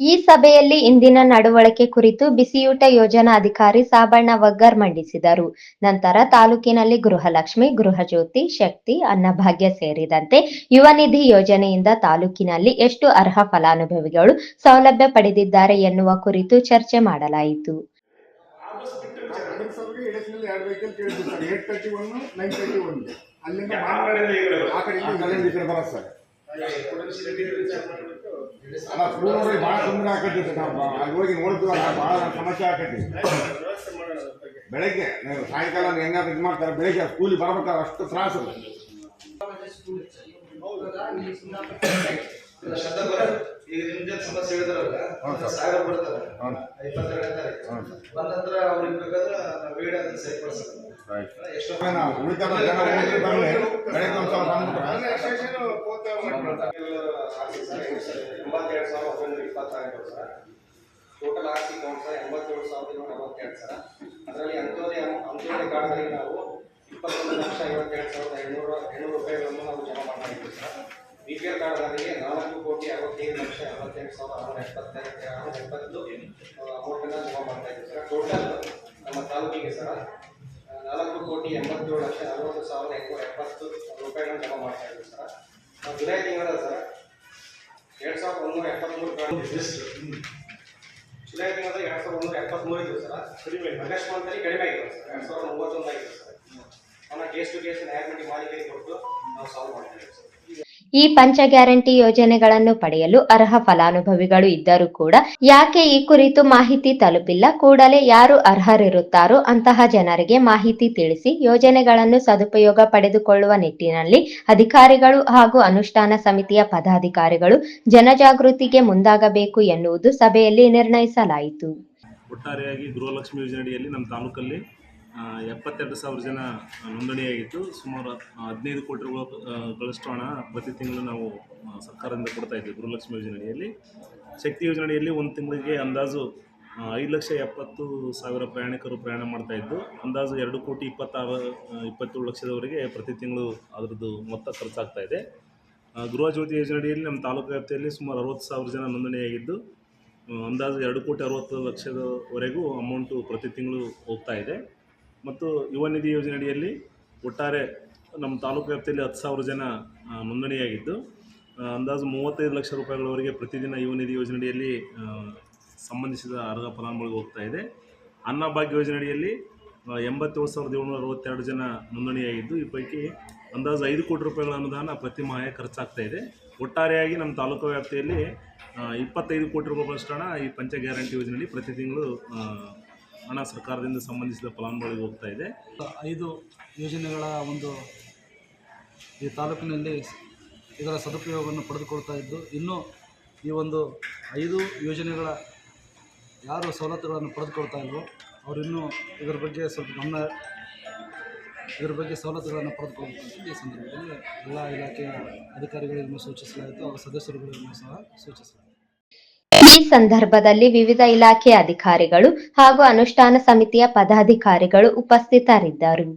ಈ ಸಭೆಯಲ್ಲಿ ಇಂದಿನ ನಡವಳಿಕೆ ಕುರಿತು ಬಿಸಿಯೂಟ ಯೋಜನಾ ಅಧಿಕಾರಿ ಸಾಬಣ್ಣ ವಗ್ಗರ್ ಮಂಡಿಸಿದರು. ನಂತರ ತಾಲೂಕಿನಲ್ಲಿ ಗೃಹಲಕ್ಷ್ಮಿ, ಗೃಹಜ್ಯೋತಿ, ಶಕ್ತಿ, ಅನ್ನಭಾಗ್ಯ ಸೇರಿದಂತೆ ಯುವ ನಿಧಿ ಯೋಜನೆಯಿಂದ ತಾಲೂಕಿನಲ್ಲಿ ಎಷ್ಟು ಅರ್ಹ ಫಲಾನುಭವಿಗಳು ಸೌಲಭ್ಯ ಪಡೆದಿದ್ದಾರೆ ಎನ್ನುವ ಕುರಿತು ಚರ್ಚೆ ಮಾಡಲಾಯಿತು. ಅಲ್ಲ ಸ್ಕೂಲ್ ನೋಡಿ ಭಾಳ ತೊಂದರೆ ಆಕೈತಿ ಸರ್ ನಾವು. ಅಲ್ಲಿ ಹೋಗಿ ನೋಡ್ತೀವಿ ಅಲ್ಲ ಭಾಳ ಸಮಸ್ಯೆ ಆಕೈತಿ. ಬೆಳಗ್ಗೆ, ನೀವು ಸಾಯಂಕಾಲ ಹೆಂಗಾದ್ರು ಇದು ಮಾಡ್ತಾರೆ, ಬೆಳಗ್ಗೆ ಸ್ಕೂಲಿಗೆ ಬರ್ಬೇಕಾದ್ರೆ ಅಷ್ಟು ತ್ರಾಸು. ಬರೋದು. ಈಗ ನಿಮ್ ಜೊತೆ ಸಮಸ್ಯೆ ಹೇಳಿದ್ರಲ್ಲ. ಸಾವಿರ ಬರ್ತಾರೆ. ಇಪ್ಪತ್ತೆರಡನೇ ತಾರೀಕು. ಹ್ಞೂ ಸರ್. ಬಂದ ನಂತರ ಅವ್ರಿಗೆ ಬೇಕಾದ್ರೆ ವೀಡಿಯೋ ಅದನ್ನ ಸರಿಪಡಿಸೋದು ರೈಟ್ ಎಷ್ಟು ನಾವು ಎಂಬತ್ತೆರಡು ಸಾವಿರ ಒಂಬೈನೂರ ಇಪ್ಪತ್ತಾರು ಸರ್ ಟೋಟಲ್ ಆಸ್ತಿ ಕೌಂಟ್ ಎಂಬತ್ತೇಳು ಸಾವಿರದ ಇನ್ನೂರ ನಲವತ್ತೆರಡು ಸರ್. ಅದರಲ್ಲಿ ಅಂತ್ಯೋದಯ ಅಂತ್ಯೋದಯ ಕಾರ್ಡ್ಗಳಿಗೆ ನಾವು ಇಪ್ಪತ್ತೊಂದು ಲಕ್ಷ ಐವತ್ತೆರಡು ಸಾವಿರದ ಏಳ್ನೂರ ಏಳ್ನೂರು ರೂಪಾಯಿಗಳನ್ನು ನಾವು ಜಮಾ ಮಾಡ್ತಾ ಇದ್ದೀವಿ ಸರ್. ಬಿ ಪಿ ಎಲ್ ಕಾರ್ಡ್ಗಳಿಗೆ ನಾಲ್ಕು ಕೋಟಿ ಅರವತ್ತೈದು ಲಕ್ಷ ಅರವತ್ತೆಂಟು ಸಾವಿರದ ಆರುನೂರ ಎಪ್ಪತ್ತೆರಡು ಆರುನೂರ ಎಪ್ಪತ್ತು ಅಮೌಂಟನ್ನು ಜಮಾ ಮಾಡ್ತಾ ಇದ್ದೀವಿ ಸರ್. ಟೋಟಲ್ ನಮ್ಮ ತಾಲೂಕಿಗೆ ಸರ್ ನಾಲ್ಕು ಕೋಟಿ ಎಂಬತ್ತೇಳು ಲಕ್ಷ ನಲವತ್ತು ಸಾವಿರದ ಎಂಟುನೂರ ಎಪ್ಪತ್ತು ರೂಪಾಯಿಗಳನ್ನು ಜಮಾ ಮಾಡ್ತಾ ಇದ್ದೀವಿ ಸರ್. ನಾವು ಜುಲೈ ತಿಂಗಳ ಸರ್ ಎರಡು ಸಾವಿರದ ಒಂದೂರ ಎಪ್ಪತ್ತ್ಮೂರು ಜುಲೈ ತಿಂಗಳ ಎರಡು ಸಾವಿರದ ಒಂದೂರ ಎಪ್ಪತ್ತ್ಮೂರು ಇದ್ದೀವಿ ಸರ್. ಕಡಿಮೆ ಆಗಸ್ಟ್ ಮಂತಲ್ಲಿ ಕಡಿಮೆ ಆಗಿದೆ ಸರ್. ಎರಡು ಸಾವಿರದ ಮೂವತ್ತೊಂದು ಆಗಿದೆ ಸರ್. ಅವನ್ನ ಕೇಸ್ ಟು ಕೇಸ್ ನ್ಯಾಯಮಂಡಿ ಮಾಲಿಕೆಗೆ ಕೊಟ್ಟು ನಾವು ಸಾಲ್ವ್ ಮಾಡ್ತಾ ಇದ್ದೀವಿ ಸರ್. ಈ ಪಂಚ ಗ್ಯಾರಂಟಿ ಯೋಜನೆಗಳನ್ನು ಪಡೆಯಲು ಅರ್ಹ ಫಲಾನುಭವಿಗಳು ಇದ್ದರೂ ಕೂಡ ಯಾಕೆ ಈ ಕುರಿತು ಮಾಹಿತಿ ತಲುಪಿಲ್ಲ? ಕೂಡಲೇ ಯಾರು ಅರ್ಹರಿರುತ್ತಾರೋ ಅಂತಹ ಜನರಿಗೆ ಮಾಹಿತಿ ತಿಳಿಸಿ ಯೋಜನೆಗಳನ್ನು ಸದುಪಯೋಗ ಪಡೆದುಕೊಳ್ಳುವ ನಿಟ್ಟಿನಲ್ಲಿ ಅಧಿಕಾರಿಗಳು ಹಾಗೂ ಅನುಷ್ಠಾನ ಸಮಿತಿಯ ಪದಾಧಿಕಾರಿಗಳು ಜನಜಾಗೃತಿಗೆ ಮುಂದಾಗಬೇಕು ಎನ್ನುವುದು ಸಭೆಯಲ್ಲಿ ನಿರ್ಣಯಿಸಲಾಯಿತು. ಒಟ್ಟಾರೆಯಾಗಿ ಗೃಹಲಕ್ಷ್ಮಿ ಯೋಜನೆಯಡಿಯಲ್ಲಿ ನಮ್ಮ ತಾಲೂಕಲ್ಲಿ ಎಪ್ಪತ್ತೆರಡು ಸಾವಿರ ಜನ ನೋಂದಣಿಯಾಗಿದ್ದು ಸುಮಾರು ಹದಿನೈದು ಕೋಟಿ ಗಳಷ್ಟು ಹಣ ಪ್ರತಿ ತಿಂಗಳು ನಾವು ಸರ್ಕಾರದಿಂದ ಕೊಡ್ತಾ ಇದ್ದೀವಿ ಗೃಹಲಕ್ಷ್ಮಿ ಯೋಜನೆಯಲ್ಲಿ ಶಕ್ತಿ ಯೋಜನೆಯಲ್ಲಿ ಒಂದು ತಿಂಗಳಿಗೆ ಅಂದಾಜು ಐದು ಲಕ್ಷ ಎಪ್ಪತ್ತು ಸಾವಿರ ಪ್ರಯಾಣಿಕರು ಪ್ರಯಾಣ ಮಾಡ್ತಾ ಇದ್ದು, ಅಂದಾಜು ಎರಡು ಕೋಟಿ ಇಪ್ಪತ್ತಾರು ಇಪ್ಪತ್ತೇಳು ಲಕ್ಷದವರೆಗೆ ಪ್ರತಿ ತಿಂಗಳು ಅದರದ್ದು ಮೊತ್ತ ಖರ್ಚಾಗ್ತಾ ಇದೆ. ಗೃಹ ಜ್ಯೋತಿ ಯೋಜನೆಯಲ್ಲಿ ನಮ್ಮ ತಾಲೂಕು ವ್ಯಾಪ್ತಿಯಲ್ಲಿ ಸುಮಾರು ಅರವತ್ತು ಸಾವಿರ ಜನ ನೋಂದಣಿಯಾಗಿದ್ದು, ಅಂದಾಜು ಎರಡು ಕೋಟಿ ಅರವತ್ತು ಲಕ್ಷದವರೆಗೂ ಅಮೌಂಟು ಪ್ರತಿ ತಿಂಗಳು ಹೋಗ್ತಾ ಇದೆ. ಮತ್ತು ಯುವ ನಿಧಿ ಯೋಜನೆಯಡಿಯಲ್ಲಿ ಒಟ್ಟಾರೆ ನಮ್ಮ ತಾಲೂಕು ವ್ಯಾಪ್ತಿಯಲ್ಲಿ ಹತ್ತು ಸಾವಿರ ಜನ ನೋಂದಣಿಯಾಗಿದ್ದು ಅಂದಾಜು ಮೂವತ್ತೈದು ಲಕ್ಷ ರೂಪಾಯಿಗಳವರೆಗೆ ಪ್ರತಿದಿನ ಯುವ ನಿಧಿ ಯೋಜನೆ ಅಡಿಯಲ್ಲಿ ಸಂಬಂಧಿಸಿದ ಅರ್ಹ ಫಲಾನುಭವಿಗಳಿಗೆ ಹೋಗ್ತಾ ಇದೆ. ಅನ್ನಭಾಗ್ಯ ಯೋಜನೆಯಡಿಯಲ್ಲಿ ಎಂಬತ್ತೇಳು ಸಾವಿರದ ಏಳ್ನೂರ ಅರವತ್ತೆರಡು ಜನ ನೋಂದಣಿಯಾಗಿದ್ದು, ಈ ಪೈಕಿ ಅಂದಾಜು ಐದು ಕೋಟಿ ರೂಪಾಯಿಗಳ ಅನುದಾನ ಪ್ರತಿ ಮಾಹೆ ಖರ್ಚಾಗ್ತಾ ಇದೆ. ಒಟ್ಟಾರೆಯಾಗಿ ನಮ್ಮ ತಾಲೂಕು ವ್ಯಾಪ್ತಿಯಲ್ಲಿ ಇಪ್ಪತ್ತೈದು ಕೋಟಿ ರೂಪಾಯಿಗಳಷ್ಟು ಹಣ ಈ ಪಂಚ ಗ್ಯಾರಂಟಿ ಯೋಜನೆಯಲ್ಲಿ ಪ್ರತಿ ತಿಂಗಳು ಹಣ ಸರ್ಕಾರದಿಂದ ಸಂಬಂಧಿಸಿದ ಫಲಾನುಭವಿಗೆ ಹೋಗ್ತಾ ಇದೆ. ಐದು ಯೋಜನೆಗಳ ಒಂದು ಈ ತಾಲೂಕಿನಲ್ಲಿ ಇದರ ಸದುಪಯೋಗವನ್ನು ಪಡೆದುಕೊಳ್ತಾ ಇದ್ದು, ಇನ್ನೂ ಈ ಒಂದು ಐದು ಯೋಜನೆಗಳ ಯಾರು ಸವಲತ್ತುಗಳನ್ನು ಪಡೆದುಕೊಳ್ತಾ ಇಲ್ವೋ ಅವರಿನ್ನೂ ಇದರ ಬಗ್ಗೆ ಸ್ವಲ್ಪ ಗಮನ, ಇದರ ಬಗ್ಗೆ ಸವಲತ್ತುಗಳನ್ನು ಪಡೆದುಕೊಳ್ಳುವಂಥ ಈ ಸಂದರ್ಭದಲ್ಲಿ ಎಲ್ಲ ಇಲಾಖೆಯ ಅಧಿಕಾರಿಗಳಿಗೂ ಸೂಚಿಸಲಾಯಿತು, ಅವರ ಸದಸ್ಯರುಗಳಿಗೂ ಸಹ ಸೂಚಿಸಲಾಯಿತು. ಈ ಸಂದರ್ಭದಲ್ಲಿ ವಿವಿಧ ಇಲಾಖೆ ಅಧಿಕಾರಿಗಳು ಹಾಗೂ ಅನುಷ್ಠಾನ ಸಮಿತಿಯ ಪದಾಧಿಕಾರಿಗಳು ಉಪಸ್ಥಿತರಿದ್ದರು.